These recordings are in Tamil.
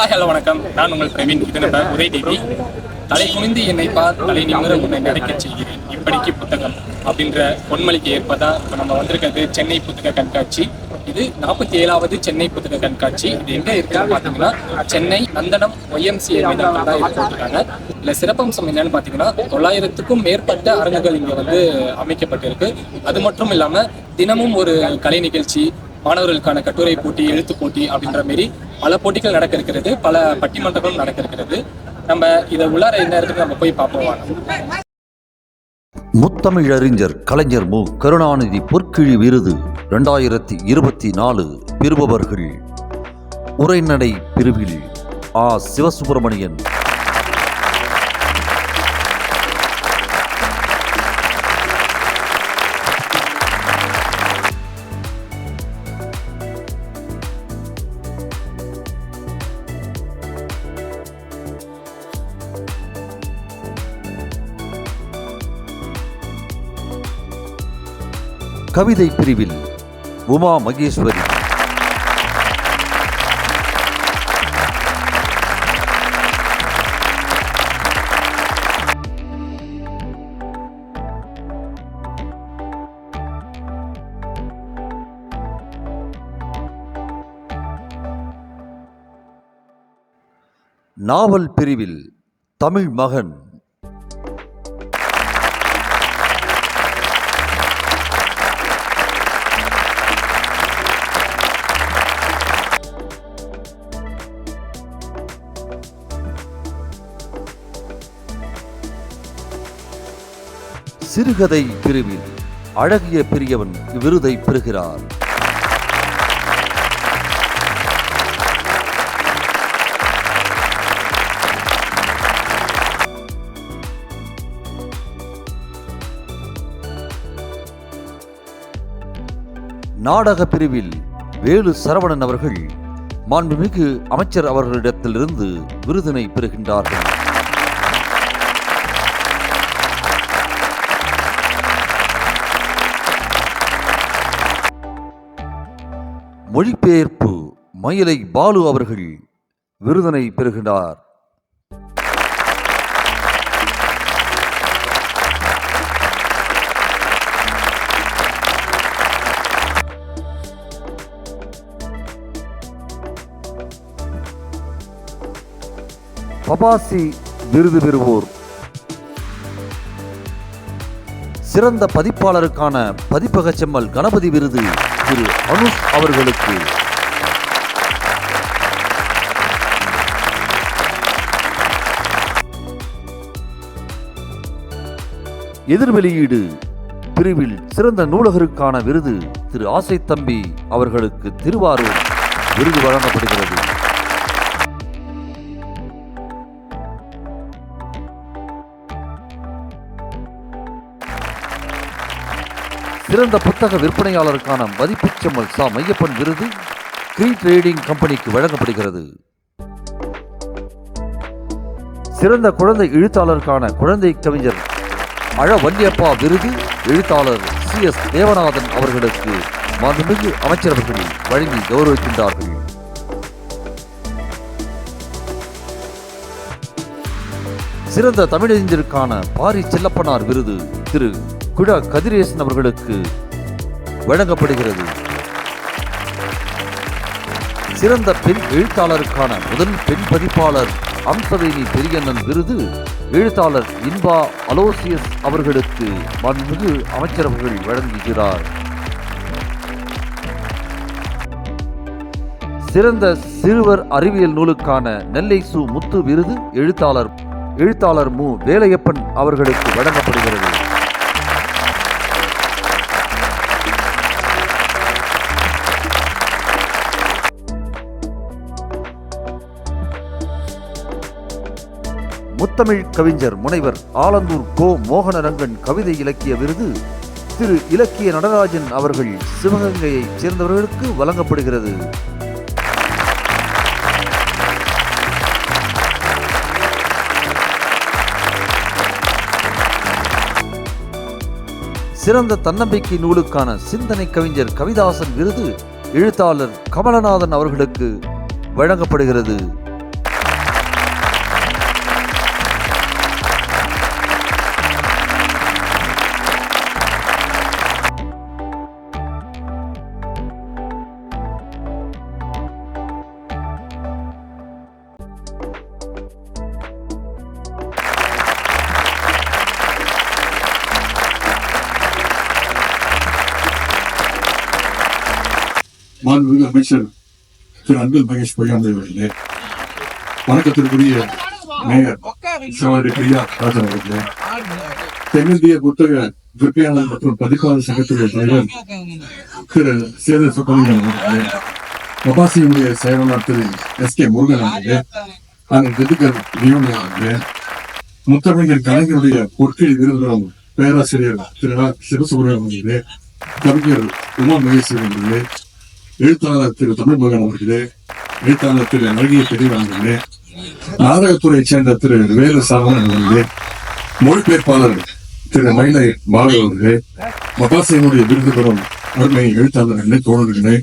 ஹாய் ஹலோ வணக்கம். நான் உங்கள் பிரவீன் இது நம்ம உதய் டிவி தலை குனிந்து என்னை பார் தலை நிமிர உன்னை நடக்கச் செய்கிறேன். இப்படிக்கு புத்தகம் அப்படின்ற பொன்மொழிக்கு ஏற்பதா இப்போ நம்ம வந்திருக்கிறது சென்னை புத்தக கண்காட்சி. இது நாற்பத்தி ஏழாவது சென்னை புத்தக கண்காட்சி. இது எங்க இருக்குன்னு பாத்தீங்கன்னா சென்னை நந்தனம் ஒய்எம்சிஏ மைதானத்தில் தான் இருக்காங்க இதுல சிறப்பம்சம் என்னன்னு பாத்தீங்கன்னா தொள்ளாயிரத்துக்கும் மேற்பட்ட அரங்குகள் இங்க வந்து அமைக்கப்பட்டிருக்கு. அது மட்டும் இல்லாம தினமும் ஒரு கலை நிகழ்ச்சி மாணவர்களுக்கான கட்டுரை போட்டி எழுத்து போட்டி அப்படின்ற மாரி பல போட்டிகள் நடக்க இருக்கிறது பல பட்டிமன்றங்களும் நடக்க இருக்கிறது நம்ம இதை உள்ளார என்ன இருக்குன்னு நம்ம போய் பார்ப்போம் முத்தமிழறிஞர் கலைஞர் மு. கருணாநிதி பொற்கிழி விருது ரெண்டாயிரத்தி இருபத்தி நாலு பெறுபவர்கள். உரைநடை பிரிவில் ஆ. சிவசுப்பிரமணியன். கவிதை பிரிவில் உமா மகேஸ்வரி. நாவல் பிரிவில் தமிழ் மகன் சிறுகதை பிரிவில் அழகிய பெரியவன் விருதை பெறுகிறார். நாடக பிரிவில் வேலு சரவணன் அவர்கள் மாண்புமிகு அமைச்சர் அவர்களிடத்திலிருந்து விருதினை பெறுகின்றார்கள். மொழிபெயர்ப்பு மயிலை பாலு அவர்கள் விருதனை பெறுகின்றார். பபாசி விருது பெறுவோர் சிறந்த பதிப்பாளருக்கான பதிப்பக செம்மல் கணபதி விருது திரு அனுஷ் அவர்களுக்கு. எதிர் வெளியீடு பிரிவில் சிறந்த நூலகருக்கான விருது திரு ஆசை தம்பி அவர்களுக்கு திருவாரூர் விருது வழங்கப்படுகிறது. சிறந்த புத்தக விற்பனையாளருக்கான மதிப்புச்சம்மல் சா. மையப்பன் விருது கிரீ ட்ரேடிங் கம்பெனிக்கு வழங்கப்படுகிறது. சிறந்த குழந்தை எழுத்தாளருக்கான குழந்தை கவிஞர் அழ வல்லியப்பா விருது எழுத்தாளர் சி. எஸ். தேவநாதன் அவர்களுக்கு மாண்புமிகு அமைச்சரவர்கள் வழங்கி கௌரவிக்கின்றார்கள். சிறந்த தமிழறிஞருக்கான பாரி செல்லப்பனார் விருது திரு. குடா கதிரேசன் அவர்களுக்கு வழங்கப்படுகிறது. சிறந்த பெண் எழுத்தாளருக்கான முதல் பெண் பதிப்பாளர் அம்சவேணி பெரியண்ணன் விருது எழுத்தாளர் இன்பா அலோசியஸ் அவர்களுக்கு மாண்புமிகு அமைச்சரவர்கள் வழங்குகிறார். சிறந்த சிறுவர் அறிவியல் நூலுக்கான நெல்லை சு முத்து விருது எழுத்தாளர் எழுத்தாளர் மு. வேலையப்பன் அவர்களுக்கு வழங்கப்படுகிறது. முத்தமிழ் கவிஞர் முனைவர் ஆலந்தூர் கோ மோகனரங்கன் கவிதை இலக்கிய விருது திரு இலக்கிய நடராஜன் அவர்கள் சிவகங்கையைச் சேர்ந்தவர்களுக்கு வழங்கப்படுகிறது. சிறந்த தன்னம்பிக்கை நூலுக்கான சிந்தனை கவிஞர் கவிதாசன் விருது எழுத்தாளர் கமலநாதன் அவர்களுக்கு வழங்கப்படுகிறது. மாண்புமிகு அமைச்சர் திரு அன்பில் மகேஷ் பொய்யாமொழி அவர்களே வணக்கத்திற்குரிய மேயர் சகோதரி பிரியா ராஜன் அவர்களே தென்னிந்திய புத்தக விற்பனையாளர் மற்றும் பதிப்பாளர் சங்கத்துடைய தலைவர் திரு சேது சுப்பிரமணியன் அவர்களே மபாசியுடைய செயலாளர் திரு எஸ் கே முருகன் அவர்களே அண்ணன் திண்டுக்கல் லியோனி அவர்களே முத்தமிழர் கலைஞருடைய பொற்கிழி விருதுகளும் பேராசிரியர் திரு சிவசுப்ரமணியம் அவர்களே கவிஞர் உமா மகேஸ்வரன் அவர்களே எழுத்தாளர் திரு தமிழ்மகன் அவர்களே எழுத்தாளர் திரு அழகிய பெரியவாங்களே அவர்களே நாடகத்துறையைச் சேர்ந்த திரு வேலு சாமன் அவர்களே மொழிபெயர்ப்பாளர் திரு மயிலை பாலு அவர்களே மபாசையினுடைய விருது பெறும் அருமை எழுத்தாளர்களே தோழர்களே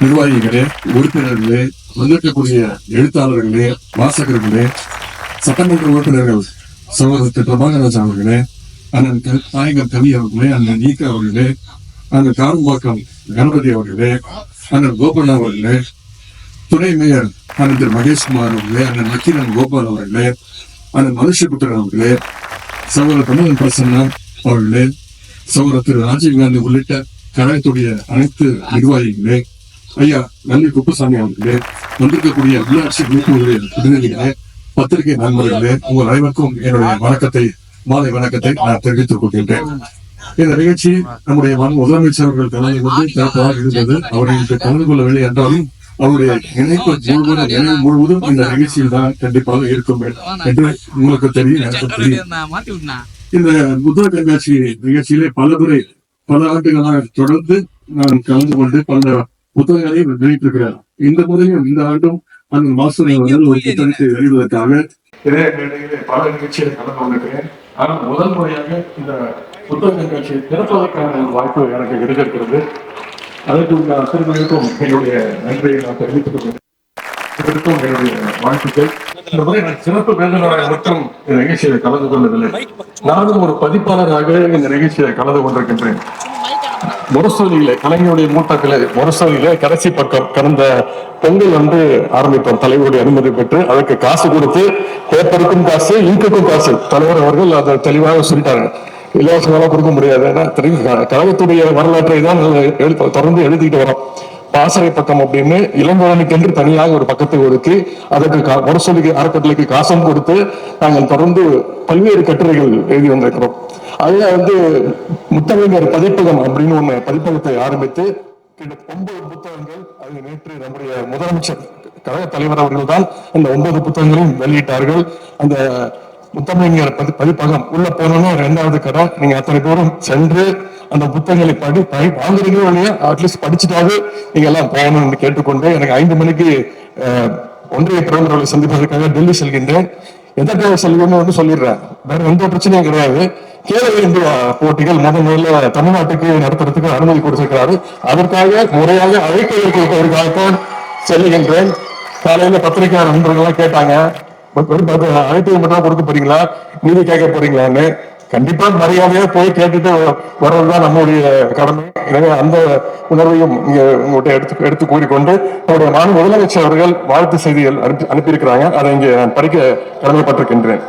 நிர்வாகிகளே உறுப்பினர்களே வந்திருக்கக்கூடிய எழுத்தாளர்களே வாசகர்களே சட்டமன்ற உறுப்பினர்கள் சகோதரர் திரு பிரபாகராஜ் அவர்களே அண்ணன் க- நாயகர் கவி அவர்களே அண்ணன் நீக்க அவர்களே அண்ணன் காரம்பாக்கம் கணபதி அவர்களே அண்ணன் கோபண்ணா அவர்களே துணை மேயர் அண்ணன் திரு மகேஷ்குமார் அவர்களே அண்ணன் நக்கீரன் கோபால் அவர்களே அண்ணன் மனுஷபுத்திரன் அவர்களே சகோதரர் தமிழன் பிரசன்னா அவர்களே சகோதரர் திரு ராஜீவ்காந்தி உள்ளிட்ட கழகத்துடைய அனைத்து நிர்வாகிகளே ஐயா நல்லி குப்புசாமி அவர்களே வந்திருக்கக்கூடிய உள்ளாட்சி அமைப்புகளுடைய பிரதிநிதிகளே பத்திரிகை நண்பர்களே உங்கள் அனைவருக்கும் என்னுடைய வணக்கத்தை மாலை வணக்கத்தை நான் தெரிவித்துக் கொள்கின்றேன். இந்த நிகழ்ச்சி நம்முடைய முதலமைச்சர் அவர்கள் கலந்து கொண்டு சிறப்பாக இருந்தது. அவரை இன்று கலந்து கொள்ளவில்லை என்றாலும் அவருடைய இணைப்பு முழுவதும் நினைவு முழுவதும் இந்த நிகழ்ச்சியில் தான் கண்டிப்பாக இருக்கும் என்று உங்களுக்கு தெரியும் எனக்கு தெரியும். மாத்தி விட்டுனா இந்த புத்தக கண்காட்சி நிகழ்ச்சியிலே பல முறை பல ஆண்டுகளாக தொடர்ந்து நான் கலந்து கொண்டு பல புத்தகங்களை வெளியிட்டிருக்கிறார். இந்த முறையும் இந்த ஆண்டும் அந்த அவர்கள் ஒரு புத்தகத்தை வெளியிடுவதற்காக இதே மேடையிலே பல நிகழ்ச்சியில் கலந்து கொண்டிருக்கிறேன். ஆனால் முதல் முறையாக இந்த புத்தக கண்காட்சியை திறப்பதற்கான வாய்ப்பு எனக்கு கிடைத்திருக்கிறது. அதற்கு உள்ள அத்தனைக்கும் என்னுடைய நன்றியை நான் தெரிவித்துக் கொள்கிறேன். என்னுடைய வாழ்த்துக்கள். இந்த முறை நான் சிறப்பு விருந்தினராக மட்டும் இந்த நிகழ்ச்சியில் கலந்து கொள்ளவில்லை. நானும் ஒரு பதிப்பாளராக இந்த நிகழ்ச்சியை கலந்து கொண்டிருக்கின்றேன். முரசொலியில கலைஞருடைய மூட்டாக்களை முரசொலியில கடைசி பக்கம் கடந்த பொங்கல் வந்து ஆரம்பித்தோம். தலைவருடைய அனுமதி பெற்று அதற்கு காசு கொடுத்து பேப்பருக்கும் காசு இங்குக்கும் காசு. தலைவர் அவர்கள் அதை தெளிவாக சொல்லிட்டாங்க இலவசமாக கொடுக்க முடியாது. ஏன்னா தெரியும் கழகத்துடைய வரலாற்றை தான் தொடர்ந்து எழுதிட்டு வரோம். பாசறை பக்கம் அப்படின்னு இளங்கோவனுக்கென்று தனியாக ஒரு பக்கத்தை ஒதுக்கி அதற்கு முரசொலிக்கு அறக்கட்டளைக்கு காசும் கொடுத்து நாங்கள் தொடர்ந்து பல்வேறு கட்டுரைகள் எழுதி வந்திருக்கிறோம். அதுல வந்து முத்தமிழர் பதிப்பகம் அப்படின்னு ஒண்ணு பதிப்பகத்தை ஆரம்பித்து கிட்டத்தட்ட ஒன்பது புத்தகங்கள் அது நேற்று நம்முடைய முதலமைச்சர் கழக தலைவர் அவர்கள் தான் அந்த ஒன்பது புத்தகங்களையும் வெளியிட்டார்கள். அந்த முத்தமிழர் பதி பதிப்பகம். உள்ள போனோம்னா ரெண்டாவது கடை. நீங்க அத்தனை தூரம் சென்று அந்த புத்தகங்களை படி படி வாங்குறீங்களோ இல்லையா அட்லீஸ்ட் படிச்சுட்டாவது நீங்க எல்லாம் போகணும்னு கேட்டுக்கொண்டு எனக்கு ஐந்து மணிக்கு அஹ், ஒன்றிய பிரதமர்களை சந்திப்பதற்காக டெல்லி செல்கின்றேன். எதற்காக செல்வேன்னு வந்து சொல்லிடுறேன். வேற எந்த பிரச்சனையும் கிடையாது. கேரள இந்தியா போட்டிகள் முதல் முதல்ல தமிழ்நாட்டுக்கு நடத்துறதுக்கு அனுமதி கொடுத்திருக்கிறாரு. அதற்காக முறையாக அழைப்பு கொடுப்பதற்காகத்தான் செல்லுகின்றேன். காலையில பத்திரிகையாளர் நண்பர்கள் எல்லாம் கேட்டாங்க வெறும் மட்டும் கொடுக்க போறீங்களா? நீதி கேட்க போறீங்களான்னு? கண்டிப்பா மரியாதையா போய் கேட்டுட்டு வர்றதுதான் நம்முடைய கடமை. எனவே அந்த உணர்வையும் இங்க உங்கள்கிட்ட எடுத்து எடுத்து கூறிக்கொண்டு நம்முடைய மாநில முதலமைச்சர் அவர்கள் வாழ்த்து செய்திகள் அனுப்பி அனுப்பியிருக்கிறாங்க. அதை இங்கே நான் படிக்க கடமைப்பட்டிருக்கின்றேன்.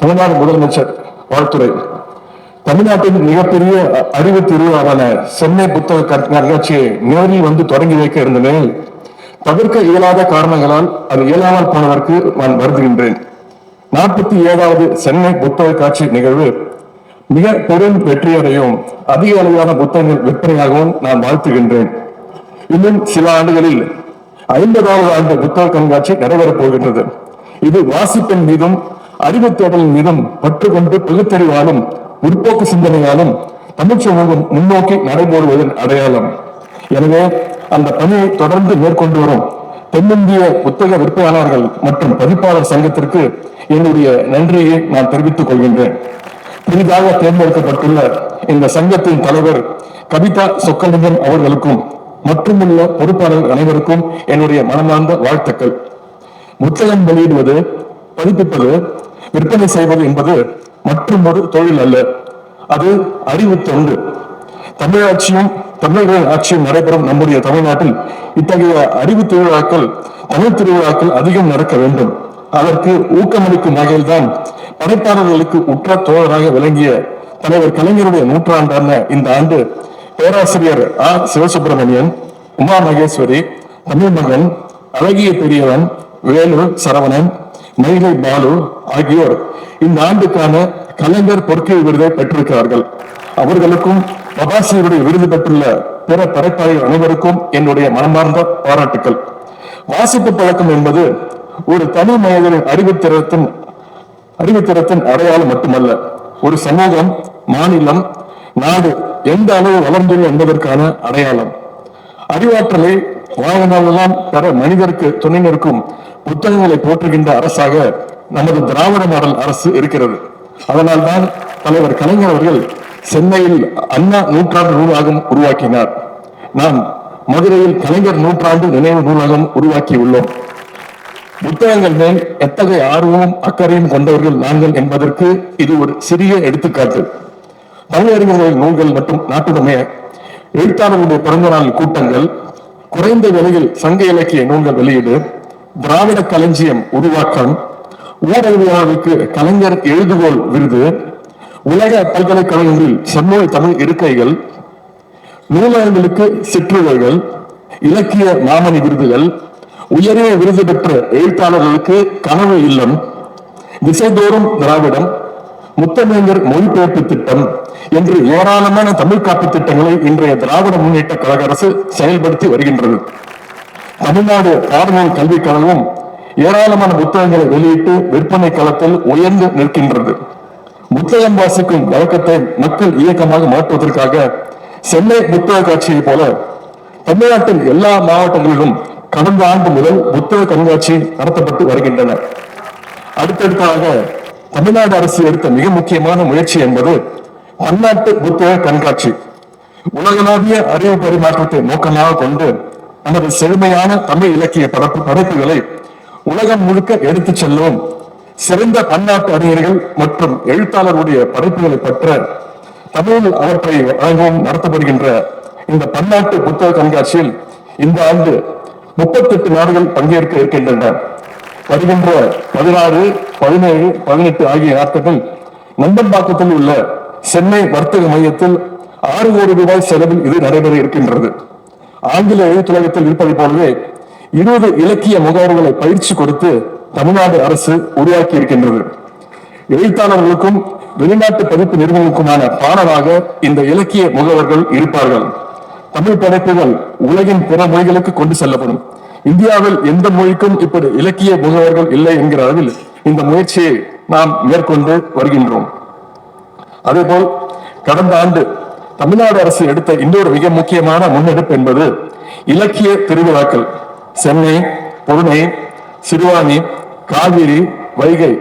தமிழ்நாடு முதலமைச்சர் வாழ்த்துறை. தமிழ்நாட்டின் மிகப்பெரிய அறிவு திருவிழாவான சென்னை புத்தக கண்காட்சியை நேரில் வந்து தொடங்கி வைக்க இருந்த நிலையில் தவிர்க்க இயலாத காரணங்களால் அது இயலாமல் போனதற்கு நான் வருந்துகின்றேன். நாற்பத்தி ஏழாவது சென்னை புத்தக காட்சி நிகழ்வு. மிக பெரும் வெற்றியடையும் அதிக அளவிலான புத்தகங்கள் விற்பனையாகவும் நான் வாழ்த்துகின்றேன். இன்னும் சில ஆண்டுகளில் ஐம்பதாவது ஆண்டு புத்தக கண்காட்சி நடைபெறப் போகின்றது. இது வாசிப்பின் மீதும் அறிவு தேடலின் மீதும் பற்றுக்கொண்டு பகுத்தறிவாலும் முற்போக்கு சிந்தனையாலும் தமிழ் சமூகம் முன்னோக்கி நடைபோடுவதன் அடையாளம். எனவே அந்த பணியை தொடர்ந்து மேற்கொண்டு வரும் தென்னிந்திய புத்தக விற்பனையாளர்கள் மற்றும் பதிப்பாளர் சங்கத்திற்கு என்னுடைய நன்றியை நான் தெரிவித்துக் கொள்கின்றேன். புதிதாக தேர்ந்தெடுக்கப்பட்டுள்ள இந்த சங்கத்தின் தலைவர் கவிதா சொக்கலிங்கம் அவர்களுக்கும் மற்றுமுள்ள பொறுப்பாளர்கள் அனைவருக்கும் என்னுடைய மனமார்ந்த வாழ்த்துக்கள். புத்தகம் வெளியிடுவது பதிப்பிப்பது விற்பனை செய்வது என்பது மற்றும் ஒரு தொழில் அல்ல. அது அறிவு தொண்டு. தமிழாட்சியும் தமிழர்கள் ஆட்சியும் நடைபெறும் நம்முடைய தமிழ்நாட்டில் இத்தகைய அறிவு திருவிழாக்கள் தமிழ் திருவிழாக்கள் அதிகம் நடக்க வேண்டும். அதற்கு ஊக்கமளிக்கும் வகையில்தான் படைப்பாளர்களுக்கு உற்ற தோழராக விளங்கிய தலைவர் கலைஞருடைய நூற்றாண்டான இந்த ஆண்டு பேராசிரியர் ஆ. சிவசுப்பிரமணியன் உமா மகேஸ்வரி தமிழ்மகன் அழகிய பெரியவன் வேலு சரவணன் மயிலை பாலு ஆகியோர் இந்த ஆண்டுக்கான கலைஞர் பொற்கை விருதை பெற்றிருக்கிறார்கள். அவர்களுக்கும் பிரபாசியருடைய விருது பெற்றுள்ள பிற படைப்பாளர் அனைவருக்கும் என்னுடைய மனமார்ந்த பாராட்டுக்கள். வாசிப்பு பழக்கம் என்பது ஒரு தனி மனிதனின் அறிவுத்திறத்தின் அறிவுத்திறத்தின் அடையாளம் மட்டுமல்ல ஒரு சமூகம் மாநிலம் நாடு எந்த அளவு வளர்ந்தது என்பதற்கான அடையாளம். அறிவாற்றலை வாழ்நாளெல்லாம் பெற மனிதருக்கு துணை நிற்கும் புத்தகங்களை போற்றுகின்ற அரசாக நமது திராவிட மாடல் அரசு இருக்கிறது. அதனால்தான் தலைவர் கலைஞர் அவர்கள் சென்னையில் அண்ணா நூற்றாண்டு நூலாகம் உருவாக்கினார். நாம் மதுரையில் கலைஞர் நூற்றாண்டு நினைவு நூலகம் உருவாக்கியுள்ளோம். புத்தகங்கள் மேல் எத்தகைய ஆர்வமும் அக்கறையும் கொண்டவர்கள் நாங்கள் என்பதற்கு இது ஒரு சிறிய எடுத்துக்காட்டு. தமிழறிஞர்களின் நூல்கள் மற்றும் நாட்டுடைமை எழுத்தாளர்களுடைய பிறந்தநாள் கூட்டங்கள் குறைந்த விலையில் சங்க இலக்கிய நூல்கள் வெளியீடு திராவிட களஞ்சியம் உருவாக்கம் ஊடகவியலாளருக்கு கலைஞர் எழுதுகோள் விருது உலக பல்கலைக்கழகங்களில் செம்மொழி தமிழ் இருக்கைகள் நூலகங்களுக்கு சிற்றுரைகள் இலக்கிய மாமணி விருதுகள் உயரிய விருது பெற்ற எழுத்தாளர்களுக்கு கனவு இல்லம் திசைதோறும் திராவிடம் முத்தமிழர் மொழிபெயர்ப்பு திட்டம் என்று ஏராளமான தமிழ் காப்பு திட்டங்களை இன்றைய திராவிட முன்னேற்ற கழக அரசு செயல்படுத்தி வருகின்றது. தமிழ்நாடு பாடநூல் கல்விக் கழகம் ஏராளமான புத்தகங்களை வெளியிட்டு விற்பனை களத்தில் உயர்ந்து நிற்கின்றது. புத்தகம் வாசிக்கும் வழக்கத்தை மக்கள் இயக்கமாக மாற்றுவதற்காக சென்னை புத்தக காட்சியை போல தமிழ்நாட்டின் எல்லா மாவட்டங்களிலும் கடந்த ஆண்டு முதல் புத்தக கண்காட்சி நடத்தப்பட்டு வருகின்றன. அடுத்தடுத்தாக தமிழ்நாடு அரசு எடுத்த மிக முக்கியமான முயற்சி என்பது பன்னாட்டு புத்தக கண்காட்சி. உலகளாவிய அறிவு பரிமாற்றத்தை நோக்கமாக கொண்டு நமது செழுமையான தமிழ் இலக்கிய படைப்பு படைப்புகளை உலகம் முழுக்க எடுத்துச் செல்லவும் சிறந்த பன்னாட்டு அறிஞர்கள் மற்றும் எழுத்தாளருடைய படைப்புகளை பற்ற தமிழில் அவற்றை வழங்கவும் நடத்தப்படுகின்ற இந்த பன்னாட்டு புத்தக கண்காட்சியில் இந்த ஆண்டு முப்பத்தெட்டு நாடுகள் பங்கேற்க இருக்கின்றன. வருகின்ற பதினாறு பதினேழு பதினெட்டு ஆகிய நாட்கள் நந்தம்பாக்கத்தில் உள்ள சென்னை வர்த்தக மையத்தில் ஆறு கோடி ரூபாய் செலவில் இது நடைபெற இருக்கின்றது. ஆங்கில எழுத்துலகத்தில் இருப்பதை போலவே இருபது இலக்கிய முகவர்களை பயிற்சி கொடுத்து தமிழ்நாடு அரசு உருவாக்கி இருக்கின்றது. எழுத்தாளர்களுக்கும் வெளிநாட்டு பதிப்பு நிறுவனங்களுக்குமான பாடலாக இந்த இலக்கிய முகவர்கள் இருப்பார்கள். தமிழ் படைப்புகள் உலகின் பிற மொழிகளுக்கு கொண்டு செல்லப்படும். இந்தியாவில் எந்த மொழிக்கும் இப்படி இலக்கிய முகவர்கள் இல்லை என்கிற அளவில் இந்த முயற்சியை நாம் மேற்கொண்டு வருகின்றோம். அதேபோல் கடந்த ஆண்டு தமிழ்நாடு அரசு எடுத்த இன்னொரு மிக முக்கியமான முன்னெடுப்பு என்பது இலக்கிய திருவிழாக்கள். சென்னை புதுனை சிறுவாணி காவிரி வைகை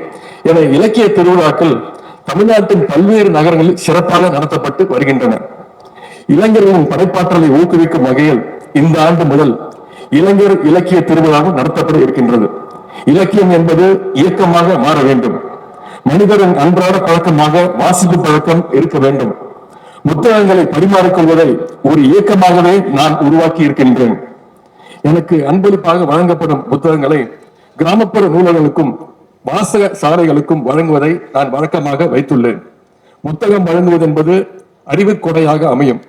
என இலக்கிய திருவிழாக்கள் தமிழ்நாட்டின் பல்வேறு நகரங்களில் சிறப்பாக நடத்தப்பட்டு வருகின்றன. இளைஞர்களின் படைப்பாற்றலை ஊக்குவிக்கும் வகையில் இந்த ஆண்டு முதல் இளைஞர் இலக்கிய திருவிழாவும் நடத்தப்பட இருக்கின்றது. இலக்கியம் என்பது இயக்கமாக மாற வேண்டும். மனிதரின் அன்றாட பழக்கமாக வாசிப்பு பழக்கம் இருக்க வேண்டும். புத்தகங்களை பரிமாறிக்கொள்வதை ஒரு இயக்கமாகவே நான் உருவாக்கி இருக்கின்றேன். எனக்கு அன்பளிப்பாக வழங்கப்படும் புத்தகங்களை கிராமப்புற நூலகங்களுக்கும் வாசக சாலைகளுக்கும் வழங்குவதை நான் வழக்கமாக வைத்துள்ளேன். புத்தகம் வழங்குவது என்பது அறிவு கொடையாக அமையும்.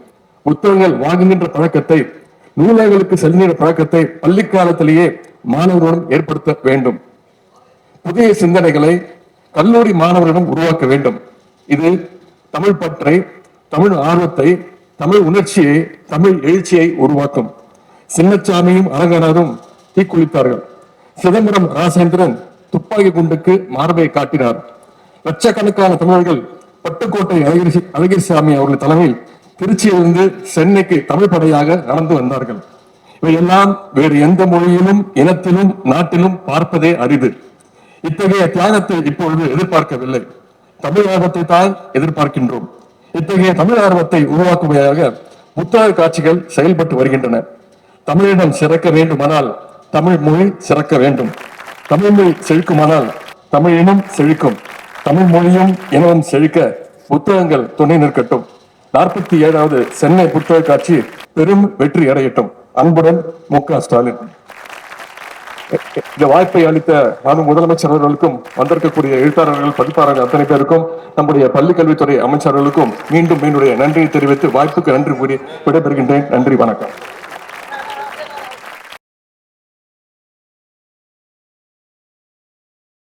புத்தகங்கள் வாங்குகின்ற பழக்கத்தை நூலகங்களுக்கு செல்கின்ற பழக்கத்தை பள்ளி காலத்திலேயே மாணவர்களுடன் ஏற்படுத்த வேண்டும். புதிய சிந்தனைகளை கல்லூரி மாணவர்களிடம் உருவாக்க வேண்டும். இது தமிழ் பற்றை தமிழ் ஆர்வத்தை தமிழ் உணர்ச்சியை தமிழ் எழுச்சியை உருவாக்கும். சின்னச்சாமியும் அரங்கனாரும் தீக்குளித்தார்கள். சிதம்பரம் ராசேந்திரன் துப்பாக்கி குண்டுக்கு மார்பை காட்டினார். லட்சக்கணக்கான தமிழர்கள் பட்டுக்கோட்டை அழகிரி அழகிரிசாமி அவர்கள் தலைமையில் திருச்சியிலிருந்து சென்னைக்கு தமிழ் படையாக நடந்து வந்தார்கள். இவையெல்லாம் வேறு எந்த மொழியிலும் இனத்திலும் நாட்டிலும் பார்ப்பதே அரிது. இத்தகைய தியாகத்தை இப்பொழுது எதிர்பார்க்கவில்லை. தமிழ் ஆர்வத்தை தான் எதிர்பார்க்கின்றோம். இத்தகைய தமிழ் ஆர்வத்தை உருவாக்குவதாக புத்தக காட்சிகள் செயல்பட்டு வருகின்றன. தமிழிடம் சிறக்க வேண்டுமானால் தமிழ் மொழி சிறக்க வேண்டும். தமிழ் மொழி செழிக்குமானால் தமிழ் இனம் செழிக்கும். தமிழ் மொழியும் இனமும் செழிக்க புத்தகங்கள் துணை நிற்கட்டும். நாற்பத்தி ஏழாவது சென்னை புத்தக காட்சி பெரும் வெற்றி அடையட்டும். அன்புடன் மு க ஸ்டாலின். இந்த வாய்ப்பை அளித்த நானும் முதலமைச்சர் அவர்களுக்கும் வந்திருக்கக்கூடிய எழுத்தாளர்கள் பதிப்பாளர்கள் அத்தனை பேருக்கும் நம்முடைய பள்ளிக்கல்வித்துறை அமைச்சர்களுக்கும் மீண்டும் என்னுடைய நன்றியை தெரிவித்து வாய்ப்புக்கு நன்றி கூறி விடைபெறுகின்றேன். நன்றி வணக்கம்.